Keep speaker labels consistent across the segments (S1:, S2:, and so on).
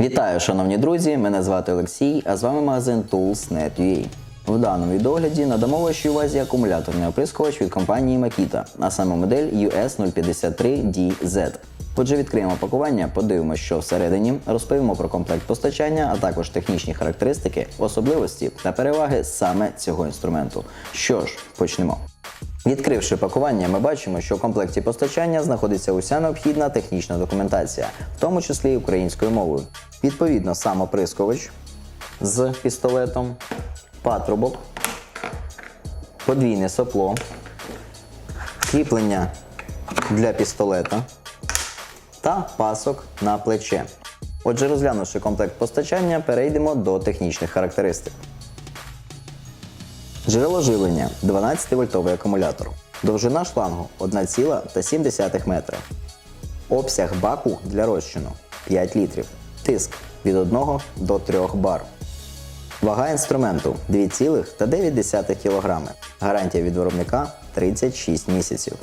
S1: Вітаю, шановні друзі! Мене звати Олексій, а з вами магазин Tools.net.ua. В даному відогляді надамо вашій увазі акумуляторний оприскувач від компанії Makita, а саме модель US053DZ. Отже, відкриємо пакування, подивимося, що всередині, розповімо про комплект постачання, а також технічні характеристики, особливості та переваги саме цього інструменту. Що ж, почнемо. Відкривши пакування, ми бачимо, що в комплекті постачання знаходиться уся необхідна технічна документація, в тому числі і українською мовою. Відповідно, сам оприскувач з пістолетом, патрубок, подвійне сопло, кріплення для пістолета та пасок на плече. Отже, розглянувши комплект постачання, перейдемо до технічних характеристик. Джерело живлення 12-вольтовий акумулятор. Довжина шлангу 1,7 метра. Обсяг баку для розчину 5 літрів. Тиск від 1 до 3 бар. Вага інструменту 2,9 кг. Гарантія від виробника 36 місяців.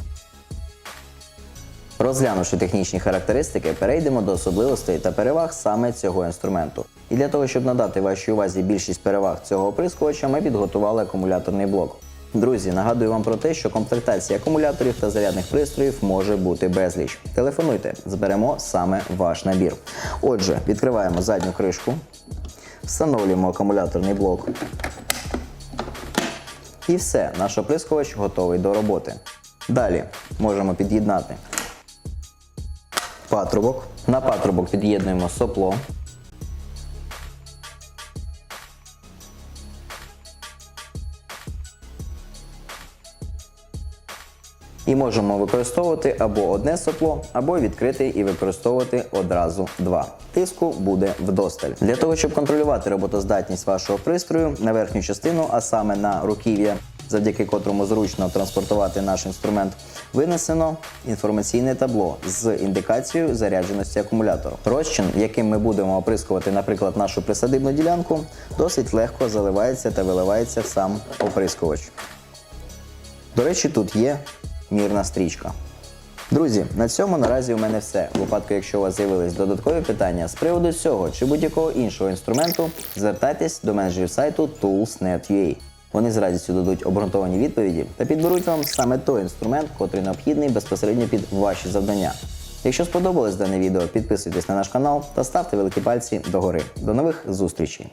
S1: Розглянувши технічні характеристики, перейдемо до особливостей та переваг саме цього інструменту. І для того, щоб надати вашій увазі більшість переваг цього оприскувача, ми підготували акумуляторний блок. Друзі, нагадую вам про те, що комплектація акумуляторів та зарядних пристроїв може бути безліч. Телефонуйте, зберемо саме ваш набір. Отже, відкриваємо задню кришку, встановлюємо акумуляторний блок. І все, наш оприскувач готовий до роботи. Далі можемо під'єднати патрубок. На патрубок під'єднуємо сопло. І можемо використовувати або одне сопло, або відкрити і використовувати одразу два. Тиску буде вдосталь. Для того, щоб контролювати роботоздатність вашого пристрою на верхню частину, а саме на руків'я, завдяки котрому зручно транспортувати наш інструмент, винесено інформаційне табло з індикацією зарядженості акумулятора. Розчин, яким ми будемо оприскувати, наприклад, нашу присадибну ділянку, досить легко заливається та виливається в сам оприскувач. До речі, тут є мірна стрічка. Друзі, на цьому наразі у мене все. У випадку, якщо у вас з'явились додаткові питання з приводу цього чи будь-якого іншого інструменту, звертайтесь до менеджерів сайту Tools.net.ua. Вони з радістю дадуть обґрунтовані відповіді та підберуть вам саме той інструмент, котрий необхідний безпосередньо під ваші завдання. Якщо сподобалось дане відео, підписуйтесь на наш канал та ставте великі пальці догори. До нових зустрічей!